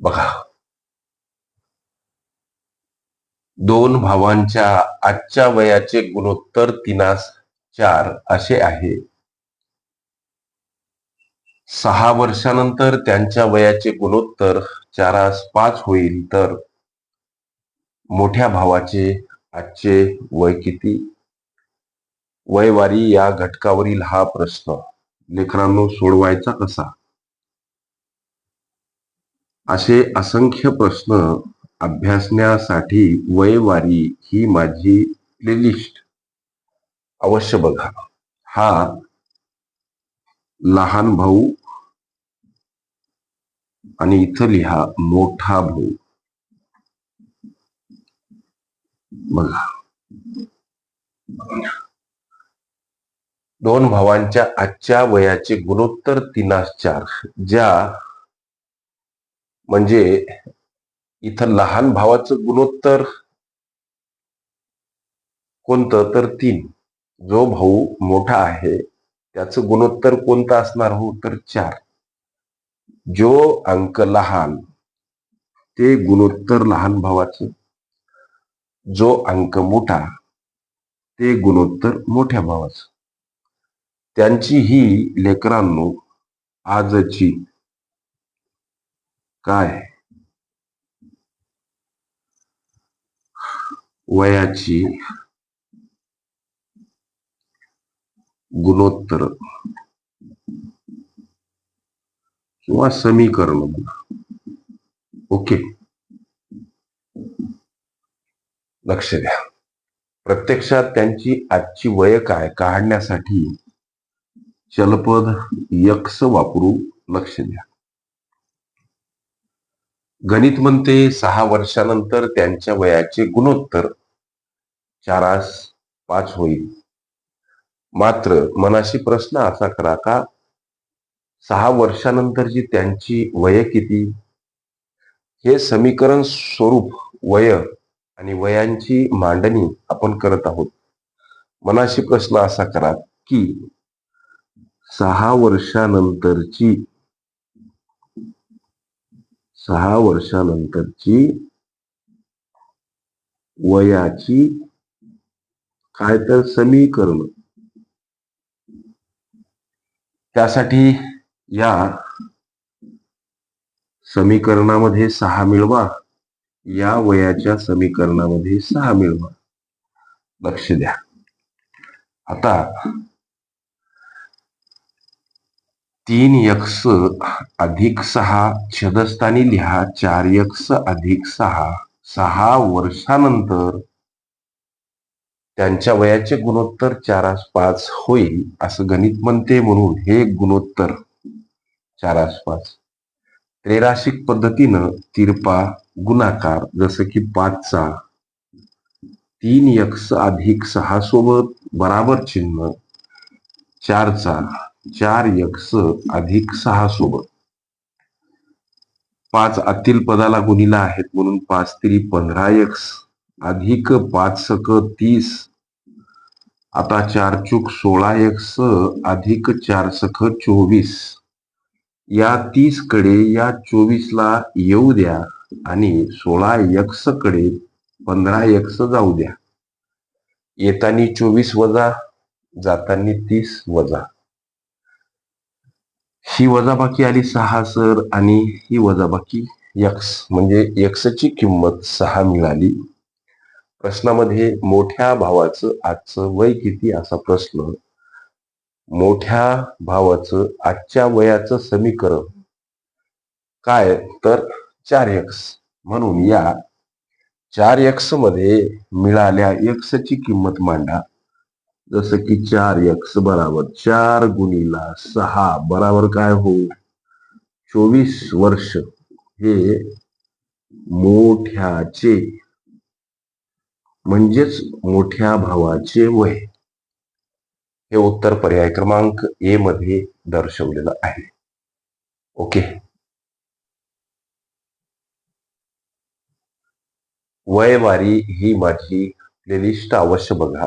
बघा. दोन भावांच्या आजच्या वयाचे गुणोत्तर तिनास चार असे आहे. सहा वर्षानंतर त्यांच्या वयाचे गुणोत्तर चारास पाच होईल तर मोठ्या भावाचे आजचे वय किती? वयवारी या घटकावरील हा प्रश्न. लेकरांनो सोडवायचा कसा? असे असंख्य प्रश्न अभ्यासण्यासाठी वयवारी ही माझी प्लेलिस्ट अवश्य बघा. हा लहान भाऊ आणि इथं लिहा मोठा भाऊ. बघा. दोन भावांच्या आजच्या वयाचे गुणोत्तर तिनास चार ज्या म्हणजे इथं लहान भावाचं गुणोत्तर कोणतं? तर तीन. जो भाऊ मोठा आहे त्याचं गुणोत्तर कोणतं असणार हो? तर चार. जो अंक लहान ते गुणोत्तर लहान भावाचं. जो अंक मोठा ते गुणोत्तर मोठ्या भावाचं. त्यांची ही लेकरांनो आजची काय? वयाची गुणोत्तर किंवा समीकरण. ओके. लक्ष द्या. प्रत्यक्षात त्यांची आजची वय काय? काढण्यासाठी चलपद यक्स वापरू लक्ष द्या. गणित म्हणते सहा वर्षानंतर त्यांच्या वयाचे गुणोत्तर चारास पाच होईल. मात्र मनाशी प्रश्न असा करा का सहा वर्षानंतरची त्यांची वय किती? हे समीकरण स्वरूप वय आणि वयांची मांडणी आपण करत आहोत. मनाशी प्रश्न असा करा की सहा वर्षानंतरची सहा वर्षानंतरची वयाची काय तर समीकरण. त्यासाठी या समीकरणामध्ये सहा मिळवा या वयाच्या समीकरणामध्ये सहा मिळवा. लक्ष द्या. आता तीन यक्ष अधिक सहा छदस्थानी लिहा चार यक्ष अधिक सहा सहा वर्षानंतर त्यांच्या वयाचे गुणोत्तर चारास पाच होईल असं गणित म्हणते म्हणून हे गुणोत्तर चारास पाच. त्रेराशिक पद्धतीनं तिरपा गुणाकार जसं की पाचचा तीन यक्ष अधिक सहा सोबत बराबर चिन्ह चारचा चार यक्ष अधिक सहा सोबत. पाच आतील पदाला गुणिला आहेत म्हणून पाच तरी पंधरा यक्ष अधिक पाच सक तीस. आता चार चूक सोळा यक्ष अधिक चार सख चोवीस. या तीसकडे या चोवीसला येऊ द्या आणि सोळा यक्षकडे पंधरा यक्ष जाऊ द्या. येतानी चोवीस वजा जातानी तीस वजा. ही वजाबाकी आली सहा सर आणि ही वजाबाकी यक्स. म्हणजे यक्सची किंमत सहा मिळाली. प्रश्नामध्ये मोठ्या भावाचं आजचं वय किती असा प्रश्न. मोठ्या भावाचं आजच्या वयाचं समीकरण काय? तर चार एक्स म्हणून या चार एक्समध्ये मिळाल्या एक्सची किंमत मांडा. जसं की चार एक्स बराबर चार गुणिला सहा बराबर काय हो? चोवीस वर्ष. हे मोठ्याचे म्हणजेच मोठ्या भावाचे वय. हे उत्तर पर्याय क्रमांक ए मध्ये दर्शवलेलं आहे. ओके वयवारी ही माझी प्लेलिस्ट अवश्य बघा.